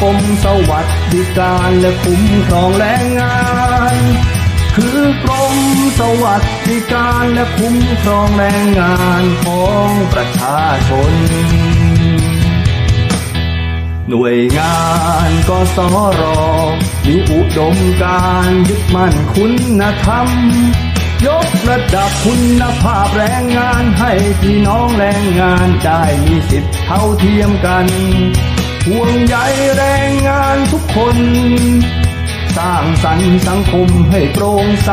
สวัสดิการและคุ้มครองแรงงาน คือกรมสวัสดิการและคุ้มครองแรงงานของประชาชน หน่วยงานกสรมีอุดมการยึดมั่นคุณธรรมยกระดับคุณภาพแรงงานให้พี่น้องแรงงานได้มีสิทธิ์เท่าเทียมกัน ห่วงใยแรงงานทุกคน สร้างสรรค์สังคมให้โปร่งใส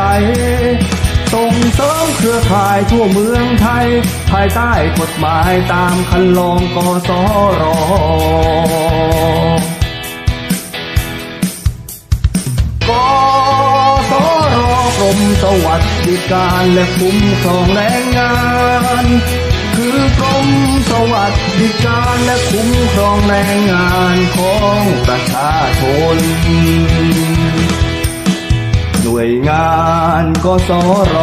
ส่งเสริมเครือข่ายทั่วเมืองไทย ภายใต้กฎหมายตามคันลองกสรกสรกรมสวัสดิการและคุ้มครองแรงงาน คือกรมสวัสดิการและคุ้มครองแรงงานของประชาชน หน่วยงานกสร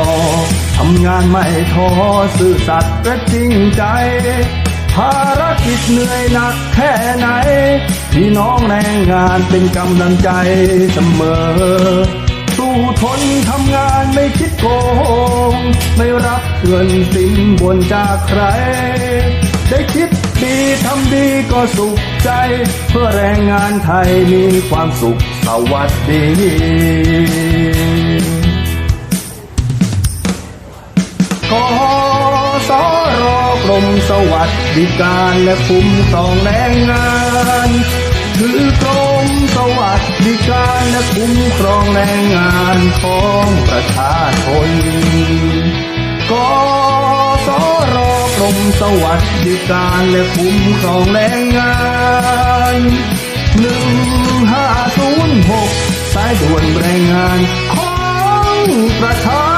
ทำงานไม่ท้อซื่อสัตย์และจริงใจ ภารกิจเหนื่อยหนักแค่ไหน พี่น้องแรงงานเป็นกำลังใจเสมอ สู้ทนทำงานไม่คิดโกง ไม่รับเงินสินบนจากใคร ได้คิดดีทำดีก็สุขใจ เพื่อแรงงานไทยมีความสุขสวัสดีกสรกรมสวัสดิการและคุ้มครองแรงงานคือกรมส ดิการและคุ้มครองแรงงานของประชาชนกสรกรมสวัสดิการและคุ้มครองแรงงานหนึ่งห้าศูนย์หกสายด่วนแรงงานของประชา